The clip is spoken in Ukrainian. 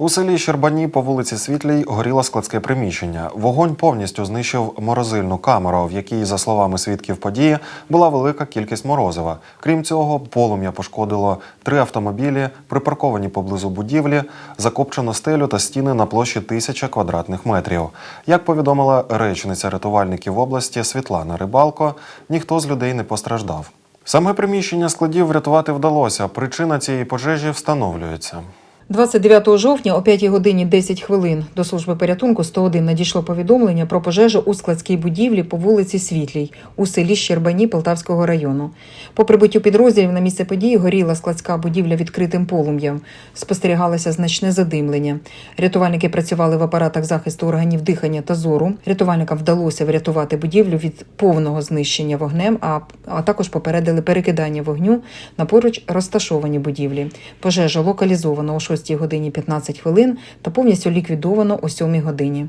У селі Щербані по вулиці Світлій горіло складське приміщення. Вогонь повністю знищив морозильну камеру, в якій, за словами свідків події, була велика кількість морозива. Крім цього, полум'я пошкодило три автомобілі, припарковані поблизу будівлі, закопчено стелю та стіни на площі тисяча квадратних метрів. Як повідомила речниця рятувальників області Світлана Рибалко, ніхто з людей не постраждав. Саме приміщення складів врятувати вдалося. Причина цієї пожежі встановлюється. 29 жовтня о 5 годині 10 хвилин до служби порятунку 101 надійшло повідомлення про пожежу у складській будівлі по вулиці Світлій у селі Щербані Полтавського району. По прибуттю підрозділів на місце події горіла складська будівля відкритим полум'ям. Спостерігалося значне задимлення. Рятувальники працювали в апаратах захисту органів дихання та зору. Рятувальникам вдалося врятувати будівлю від повного знищення вогнем, а, а також попередили перекидання вогню на поруч розташовані будівлі. Пожежа локалізовано о 6 годині 15 хвилин та повністю ліквідовано о 7 годині.